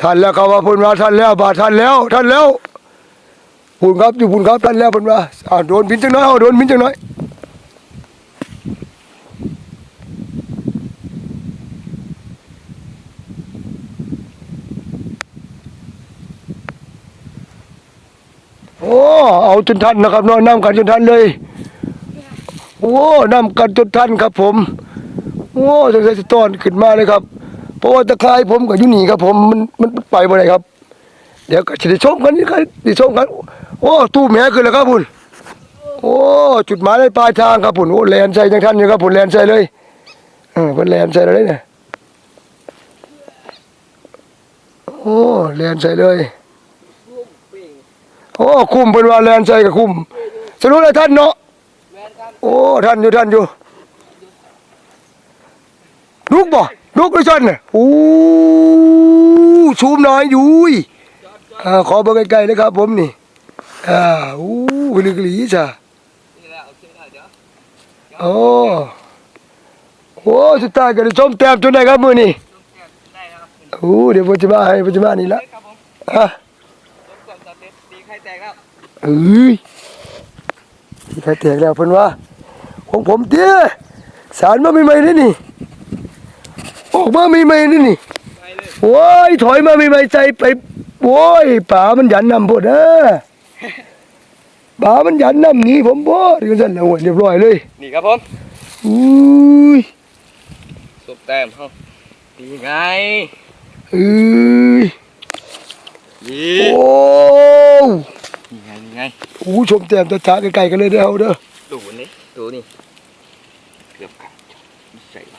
ท่านแล้วครับว่าพุ่นว่าท่านแล้วบาทท่านแล้วท่านแล้วพุ่นครับอยู่พุ่นครับท่านแล้วพุ่นว่าอ่าโดนพินจังน้อยเอาโดนพินจังน้อยโอ้เอาจนทันนะครับน้อนน้ำกันจนทันเลยโอ้น้ำกันจนทันครับผมโอ้สงสัยจะต้อนขึ้นมาเลยครับ เพราะว่าตะไคร้ผมกับยุนี่ครับผมมันมันไปบ่ได้ครับ เดี๋ยวก็จะได้ชมกันนี่ครับได้ชมกันโอ้ตู้แม่ขึ้นแล้วครับพุ่นโอ้จุดหมายในปลายทางครับพุ่นโอ้แลนใส่ยังท่านอยู่ครับพุ่นแลนใส่เลยเออเพิ่นแลนใส่เลยเนี่ยโอ้แลนใส่เลยโอ้คุ้มเพิ่นว่าแลนใส่กับคุ้มสรุปแล้วท่านเนาะโอ้ท่านอยู่ท่านอยู่ลูกบ่ ลูกไอ้ชันน่ะโอ้ชูมน้อยอยู่ยอ่าขอเบอร์ใกล้ๆเลยครับผมนี่อ่าอู้วิลึกหลีจ้ะโอ้โอ้สุดท้ายก็ได้ชมแต้มจนได้ครับมื้อนี้โอ้เดี๋ยวผมจะมาให้ผมจะมานี่ละอะเอ้ยที่ใครแตกแล้วเพิ่นว่าของผมเตี้ยสารมาใหม่ๆนี่นี่ ออกมาไม่ไม่นี่นี่โอ้ยถอยมาไม่ไม่ใจไปโอ้ยป่ามันยันนำพดนะป่ามันยันนำนี่ผมบ่ดีกันแล้วเรียบร้อยเลย นี่ครับผมอุ้ยสบแต้มเขาดีไงเอ้ยโอ้ยยังไงยังไงโอ้ชมแต้มตาชาไกลๆกันเลยเด้อเด้อดูนี่ดูนี่เกือบขาดใส่ไป